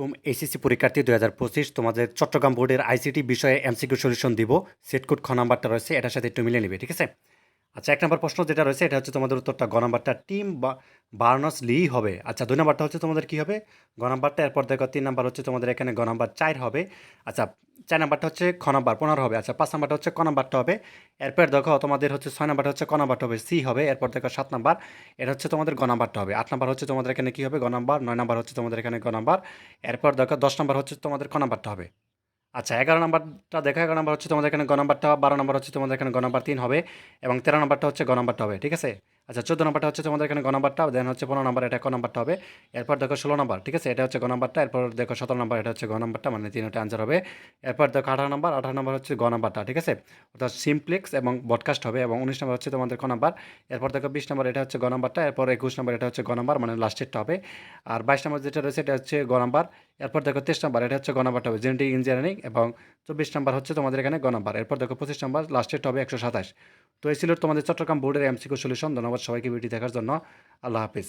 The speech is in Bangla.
কুম এসএসসি পরীক্ষার্থী দুই হাজার পঁচিশ, তোমাদের চট্টগ্রাম বোর্ডের আইসিটি বিষয়ে এমসিকিউ সলিউশন দিব। সেট কোড খ নাম্বারটা রয়েছে, এটার সাথে একটু মিলে নিবে, ঠিক আছে? আচ্ছা এক নম্বর প্রশ্ন যেটা রয়েছে, এটা হচ্ছে তোমাদের উত্তরটা গ নাম্বারটা টিম বা বার্নস লি হবে। আচ্ছা দুই নাম্বারটা হচ্ছে তোমাদের কি হবে? গ নাম্বারটা, এরপর দেখো তিন নাম্বার হচ্ছে তোমাদের এখানে গ নাম্বার চার হবে। আচ্ছা চার নাম্বারটা হচ্ছে খ নাম্বার, পনেরো হবে। আচ্ছা পাঁচ নাম্বারটা হচ্ছে ক নাম্বারটা হবে। এরপর দেখো তোমাদের হচ্ছে ছয় নাম্বারটা হচ্ছে ক নাম্বারটা হবে, সি হবে। এরপর দেখো সাত নাম্বার, এটা হচ্ছে তোমাদের গ নাম্বারটা হবে। আট নাম্বার হচ্ছে তোমাদের এখানে কি হবে? গ নাম্বার, নয় নাম্বার হচ্ছে তোমাদের এখানে গ নাম্বার। এরপর দেখো দশ নাম্বার হচ্ছে তোমাদের ক নাম্বারটা হবে। আচ্ছা এগারো নাম্বারটা দেখো, এগারো নাম্বার হচ্ছে তোমাদের এখানে গ নাম্বারটা, বারো নাম্বার হচ্ছে তোমাদের এখানে গ নাম্বার তিন হবে এবং তেরো নাম্বারটা হচ্ছে গ নাম্বারটা হবে, ঠিক আছে? আচ্ছা চোদ্দ নাম্বারটা হচ্ছে তোমাদের এখানে গ দেন হচ্ছে পনেরো নাম্বার, এটা ক নাম্বারটা হবে। এরপর দেখো ষোলো নাম্বার, ঠিক আছে? এটা হচ্ছে গ নাম্বারটা, এরপর দেখো সতেরো নাম্বার, এটা হচ্ছে গ মানে তিনটা আনসার হবে। এরপর দেখো আঠারো নাম্বার আঠারো নাম্বার হচ্ছে গ ঠিক আছে? অর্থাৎ সিমপ্লেক্স এবং বডকাস্ট হবে এবং উনিশ নাম্বার হচ্ছে তোমাদের ক নাম্বার। এরপর দেখো বিশ নাম্বার, এটা হচ্ছে গ এরপর একুশ নাম্বার, এটা হচ্ছে গ নাম্বার মানে লাস্টেরটা হবে। আর বাইশ নাম্বার যেটা রয়েছে, এটা হচ্ছে গ এরপর দেখো তেইশ নাম্বার, এটা হচ্ছে গ হবে জেনেটিক ইঞ্জিনিয়ারিং এবং চব্বিশ নাম্বার হচ্ছে তোমাদের এখানে গ নাম্বার। এরপর দেখো পঁচিশ নাম্বার লাস্টেরটা হবে একশো সাতাশ। তো এই ছিল তোমাদের চট্টগ্রাম বোর্ডের এমসিকিউ সলিউশন। ধন্যবাদ সবাইকে ভিডিও দেখার জন্য। আল্লাহ হাফিজ।